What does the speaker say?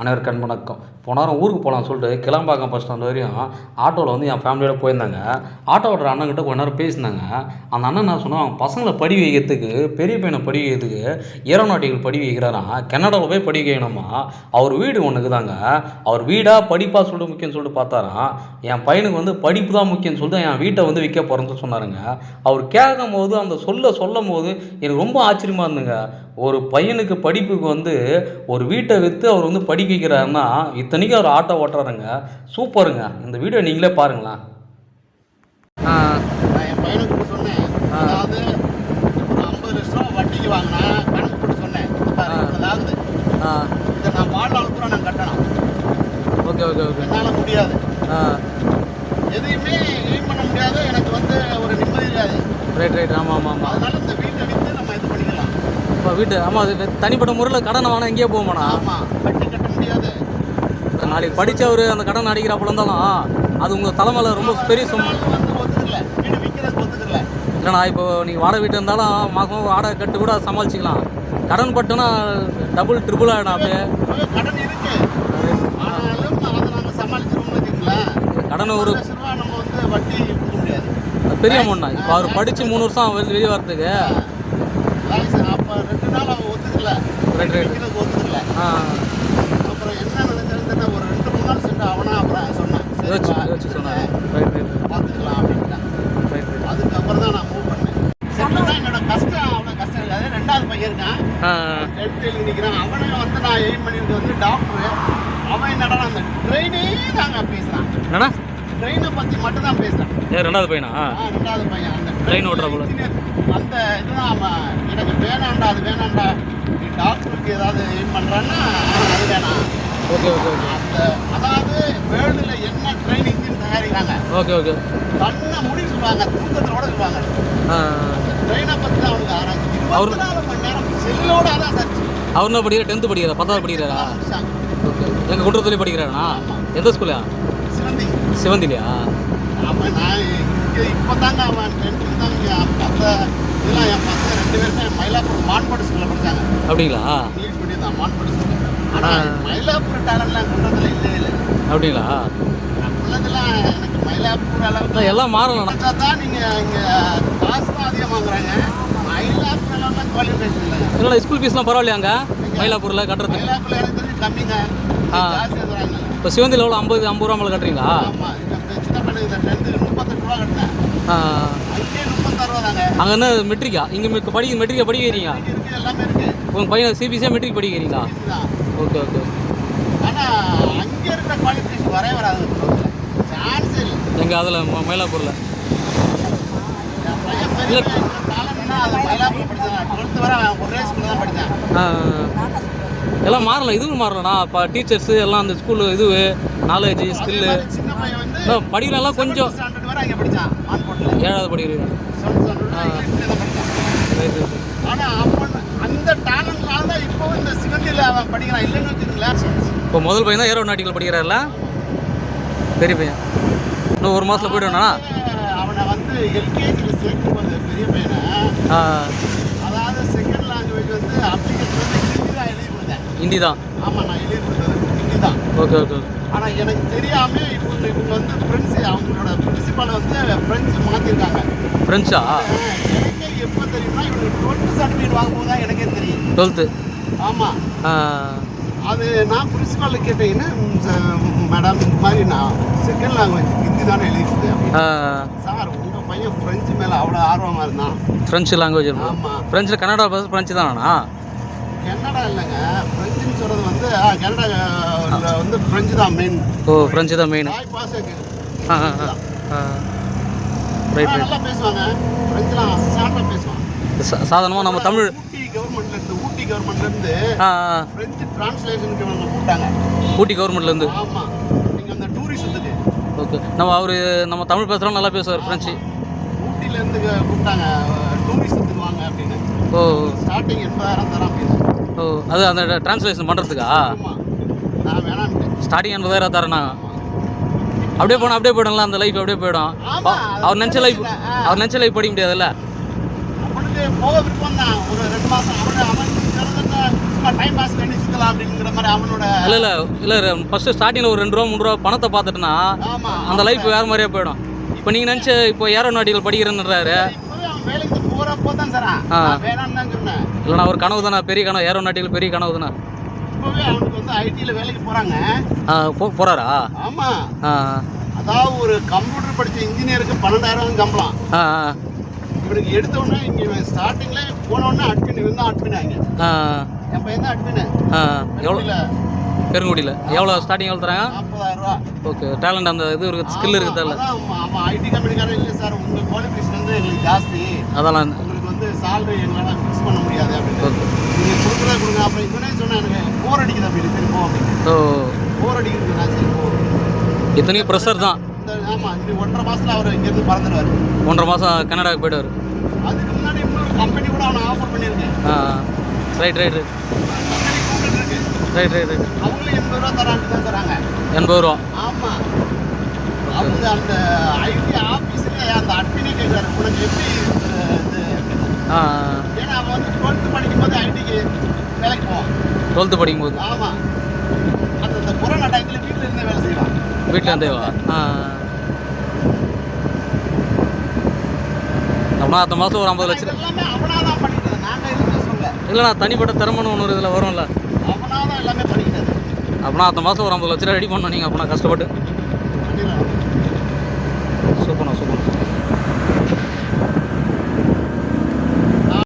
அனைவருக்கும் வணக்கம். போன வாரம் ஊருக்கு போகலாம்னு சொல்லிட்டு கிளம்பாக்கம் பஸ் ஸ்டாண்ட் வரையும் ஆட்டோவில் வந்து என் ஃபேமிலியோட போயிருந்தாங்க. ஆட்டோ ஓட்டுற அண்ணன்கிட்ட கொஞ்ச நேரம் பேசினாங்க. அந்த அண்ணன் என்ன சொன்னால் அவங்க பசங்களை படி வைக்கிறதுக்கு பெரிய பையனை படி வைக்கிறதுக்கு ஏரோநாட்டிகள் படி வைக்கிறாராம் கனடாவில் போய் படி வைக்கணுமா? அவர் வீடு ஒன்றுக்கு தாங்க அவர் வீடாக படிப்பாக சொல்லிட்டு முக்கியம்னு சொல்லிட்டு பார்த்தாராம். என் பையனுக்கு வந்து படிப்பு தான் முக்கியம்னு சொல்லிட்டு என் வீட்டை வந்து விற்க போகிறேன்னு சொன்னாருங்க. அவர் கேட்கும் போது அந்த சொல்ல சொல்லும் போது எனக்கு ரொம்ப ஆச்சரியமாக இருந்துங்க. ஒரு பையனுக்கு படிப்புக்கு வந்து ஒரு வீட்டை விற்று அவர் வந்து படிக்க வைக்கிறாருன்னா இத்தனைக்கும் அவர் ஆட்டோ ஓட்டுறாருங்க. சூப்பருங்க. இந்த வீடியோ நீங்களே பாருங்களேன். ஆ. நான் என் பையனுக்கு சொன்னேன். அதாவது ஒரு ஐம்பது லட்சம் வட்டிக்கு வாங்கினா கணக்கு போட்டு சொன்னேன். அதாவது இதை நான் வாழ்நாள் பூரா நான் கட்டணும். Okay okay okay. என்னால் முடியாது. ஆ. எதையுமே எய்ம் பண்ண முடியாது. எனக்கு வந்து ஒரு நிம்மதி ரைட் ரைட் ஆமாம் ஆமாம் ஆமாம் அதனால இந்த வீட்டை விற்று நம்ம இது பண்ணிக்கலாம் இப்போ வீட்டு ஆமாம் அது தனிப்பட்ட முறையில் கடனை வாங்கினா எங்கேயே போகமாண்ணா? ஆமாம் கட்ட முடியாது. நாளைக்கு படித்தவர் அந்த கடன் அடிக்கிறாப்புல இருந்தாலும் அது உங்கள் தலைமையில் ரொம்ப பெரிய சும்மா இல்லைண்ணா இப்போ நீங்கள் வாடகை வீட்டு இருந்தாலும் மாதம் வாடகை கட்டு கூட சமாளிச்சிக்கலாம். கடன் பட்டுனா டபுள் ட்ரிபிள் ஆகிடும் அப்படியே. கடன் ஒரு பெரிய அமௌண்ட் இப்போ அவர் படித்து மூணு வருஷம் வெளி வெளியே வரதுக்கு லைசன் அப்போ ரெண்டு நாள் அவன் ஒத்துக்கல ரைட் ரைட் ஒத்துக்கல. அப்புறம் என்ன நினைச்சிருந்தேன்னா ஒரு ரெண்டு மூணு நாள் சென்று அவனா அப்புறம் சொன்னேன். யோசிச்சு ரைட் ரைட் பார்த்துக்கலாம் அப்படின்ட்டான் ரைட் ரைட். அதுக்கப்புறம் தான் நான் மூவ் பண்ணேன். சென்றுதான் என்னோட கஷ்டம் அவ்வளோ கஷ்டம் இருக்காது ரெண்டாவது பையன் இருக்கான். டென்த் எழுதி நிற்கிறான் அவனை வந்து நான் எய்ம் பண்ணிட்டு வந்து டாக்டரு அவன் என்னடா அந்த ட்ரெயினே தாங்க பேசுகிறான் ட்ரெயினை பற்றி மட்டும் தான் பேசுகிறான் ஏ ரெண்டாவது பையனா? ரெண்டாவது பையன். அந்த Train ஓட்டுறாப்புல. அந்த இதுதான் அவன். எனக்கு வேணாம்டா அது வேணாம்டா. நீ டாக்டருக்கு ஏதாவது எய்ம் பண்ணுறான்னா அது வேணாம். Okay okay okay. அந்த அதாவது வேர்ல்டில் என்ன ட்ரைனிங் தயாரிக்கிறாங்க. Okay okay. கண்ணை முடி சொல்லுவாங்க தூக்கத்தில் கூட சொல்லுவாங்க ட்ரெயினை பற்றி தான் அவனுக்கு ஆராய்ச்சி. அவரு- நாலு மணி நேரம் செல்லோட அதான் சர்ச் அவர் என்ன படிக்கிற டென்த்து படிக்கிறார்? பத்தாவது படிக்கிறாரா? ஓகே எங்கள் குற்றத்துலேயே படிக்கிறாரா? எந்த ஸ்கூலா சிவந்தி சிவந்திலியா? அவன் நான் இப்போ தாங்க அவன் டென்த்து தாங்க மற்ற இதெல்லாம் என் பசங்க ரெண்டு பேருமே மயிலாப்பூர் மான்பாடு ஸ்கூலில் படித்தாங்க அப்படிங்களா? இங்கிலீஷ் மீடியம் தான் மான்பாடு ஸ்கூல் ஆனால் மயிலாப்பூர் டேலண்ட்லாம் குன்றத்தில் இல்லவே இல்லை. அப்படிங்களா? உள்ளதெல்லாம் எனக்கு மயிலாப்பூர் அளவுக்கு எல்லாம் பார்த்தா தான் நீங்கள் இங்கே காசு தான் அதிகம் வாங்குறாங்க என்னடா ஸ்கூல் ஃபீஸ்லாம் பரவாயில்லையாங்க மயிலாப்பூரில் கட்டுறதுக்கு? தெரிஞ்சு கம்மிங்க ஆ. இப்போ சிவந்தியில் எவ்வளோ ஐம்பது ஐம்பது ரூபா மேலே கட்டுறீங்களா? ஆ. அங்கே என்ன மெட்ரிக்கா இங்கே படிக்க மெட்ரிக்கா படிக்க வைக்கிறீங்க இங்கே இருக்குது எல்லாமே இருக்குது உங்கள் பையன் சிபிசியாக மெட்ரிக் படிக்கிறீங்களா? இதுதான் ஓகே ஓகே ஆனால் அங்கே இருக்கிற குவாலிஃபிகேஷன் வரவே வராது இல்லை. எங்கள் அதில் மயிலாப்பூரில்? என் எல்லாம் மாறல இதுவும் மாறலண்ணா இப்போ டீச்சர்ஸு எல்லாம் அந்த ஸ்கூலு இது நாலேஜ் ஸ்கில்லு படிக்கிறெல்லாம் கொஞ்சம் ஏழாவது படிக்கிறீங்க இப்போ முதல் பையன் தான் ஏரோ நாட்டிக்கல் படிக்கிறாருல? பெரிய பையன். இன்னும் ஒரு மாதத்தில் போய்டுவேண்ணா அவனை வந்து எல்கேஜியில் சேர்க்கும் போது பெரிய பையனை. அதாவது செகண்ட் லாங்குவேஜ் வந்து அப்ளிகேஷன் வந்து ஹிந்தி தான் எழுதி கொடுத்தேன். ஹிந்தி தான்? ஆமாம் நான் எழுதி கொடுத்தது ஹிந்தி தான். ஓகே ஓகே ஆனால் எனக்கு தெரியாமல் இவங்க இவங்க வந்து ஃப்ரெண்ட்ஸு அவங்களோட பிரின்சிபால் வந்து ஃப்ரெண்ட்ஸ் மாற்றிருக்காங்க ஃப்ரெண்ட்ஸா எனக்கே எப்போ தெரியும்னா இவங்க டுவெல்த்து சர்டிஃபிகேட் வாங்கும்போது தான் எனக்கே தெரியும். டுவெல்த்து ஆமாம் அது நான் பிரின்சிபாலில் கேட்டேன்னா மேடம் இந்த மாதிரி நான் செகண்ட் லாங்குவேஜ் ஹிந்தி தானே எழுதி கொடுத்தேன்? அப்படின்னு. சார் பையன் ஃப்ரெஞ்சு மேலே அவ்வளோ ஆர்வமாக இருந்தான். ஃப்ரெஞ்சு லாங்குவேஜ் ஆமாம் ஃப்ரெஞ்சில் கன்னடா பஸ் ஃப்ரெஞ்சு தானா கன்னடா இல்லைங்க. ஃப்ரெஞ்சுன்னு சொல்கிறது வந்து கன்னடா வந்து ஃப்ரெஞ்சு தான் மெயின் ஓ ஃப்ரெஞ்சு தான் மெயின் ஆ ஆ ஆ ரைட் நல்லா பேசுவாங்க. ஃப்ரெஞ்சுலாம் அசால்ட்டாக பேசுவாங்க. சாதாரணமாக நம்ம தமிழ் ஊட்டி கவர்மெண்ட்லேருந்து ஊட்டி கவர்மெண்ட்லேருந்து. ஃப்ரெஞ்சு டிரான்ஸ்லேஷனுக்கு இவங்க கூப்பிட்டாங்க ஊட்டி கவர்மெண்ட்லேருந்து ஆமாம் நீங்கள் அந்த டூரிசத்துக்கு ஓகே நம்ம அவர் நம்ம தமிழ் பேசுகிறோம் நல்லா பேசுவார் ஃப்ரெஞ்சு ஊட்டிலேருந்து கூப்பிட்டாங்க. டூரிசத்துக்கு வாங்க அப்படின்னு. ஓ. ஸ்டார்டிங் எண்பதாயிரம் தரேன் அப்படின்னு ஓ அது அந்த டிரான்ஸ்லேஷன் பண்ணுறதுக்கா நான் வேணான்ட்டேன். ஸ்டார்டிங் எண்பதாயிரம் தரேண்ணா அப்படியே போனால் அப்படியே போயிடும்ல அந்த லைஃப் அப்படியே போயிடும். அவர் நினச்ச லைஃப். அவர் நினச்ச லைஃப் படிக்க முடியாதுல்ல? போக விருப்பம் தான். ஒரு ரெண்டு மாதம் அவனு அவன் கிட்டத்தட்ட சும்மா டைம் பாஸ் பண்ணி சுத்தலாம் அப்படிங்கிற மாதிரி அவனோட இல்லை இல்லை இல்லை ஃபஸ்ட்டு ஸ்டார்டிங்கில் ஒரு ரெண்டு ரூபா மூணு ரூபா பணத்தை பார்த்துட்டுனா அந்த லைஃப் வேறு மாதிரியே போயிடும். இப்போ நீங்கள் நினச்ச இப்போ ஏரோநாட்டிகள் சொன்னேன் இல்லைனா ஒரு கனவு தானே பெரிய கனவு ஏரோநாட்டிகள் பெரிய கனவு தானே. இப்பவே அவனுக்கு வந்து ஐடியில் வேலைக்கு போறாங்க. ஆ போ போகிறாரா ஆமா. அதாவது ஒரு கம்ப்யூட்டர் படிச்ச இன்ஜினியருக்கு பன்னெண்டாயிரம் சம்பளம். ஆ இவனுக்கு எடுத்த உடனே இங்க ஸ்டார்டிங்ல போன உடனே அட்மின் இவன் தான் அட்மினாங்க ஆ என் பையன் தான் அட்மின் எவ்வளோ? பெருங்குடியில். எவ்வளோ ஸ்டார்டிங் எவ்வளோ தராங்க? ஓகே டேலண்ட் அந்த இது இருக்குது ஸ்கில் இருக்குது ஆமா ஐடி கம்பெனிக்காரன் இல்லை சார் உங்க குவாலிஃபிகேஷன் வந்து எங்களுக்கு ஜாஸ்தி. அதெல்லாம் உங்களுக்கு வந்து salary எங்களால ஃபிக்ஸ் பண்ண முடியாது அப்படின்னு. ஓகே. நீங்க கொடுக்குறத கொடுங்க. அப்புறம் இவனே சொன்னா எனக்கு போர் அடிக்குது அப்படின்னு. சரி போ அப்படின்னு. ஸோ போர் அடிக்குது நான் சரி போ. இத்தனைக்கும் ப்ரெஷர் தான். இந்த ஆமா இந்த ஒன்றரை மாசத்துல அவர் இங்கிருந்து பறந்துடுவாரு ஒன்றரை மாதம் கனடாவுக்கு போயிடுவார். அதுக்கு முன்னாடி இன்னொரு கம்பெனி கூட அவனை ஆஃபர் பண்ணியிருக்கேன். ஆ right right right right right right அவங்களும் எண்பது ரூபா தரான்ட்டு தான் தராங்க. எண்பது ரூபா. ஆமா. அவங்க அந்த ஐடி ஆஃபீஸில் அந்த அட்மினே கேட்குறாரு உனக்கு எப்படி இது? ஏன்னா அவன் வந்து டுவெல்த்து படிக்கும்போது ஐடிக்கு வேலைக்கு போவான். டுவெல்த்து படிக்கும்போது. ஆமாம் அந்த இந்த கொரோனா டைத்தில் வீட்டில் இருந்தே வேலை செய்வான். வீட்டில் இருந்தேவா ஆ அப்படின்னா அடுத்த மாதம் ஒரு ஐம்பது லட்சம். எல்லாமே அவனாக தான் பண்ணிட்டது நாங்கள் எதுவுமே சொல்ல இல்லைண்ணா தனிப்பட்ட திறமைன்னு ஒன்று இதில் வரும்ல. அப்படின்னா அடுத்த மாதம் ஒரு ஐம்பது லட்ச ரூபா ரெடி பண்ணணும் நீங்கள் அப்படின்னா கஷ்டப்பட்டு.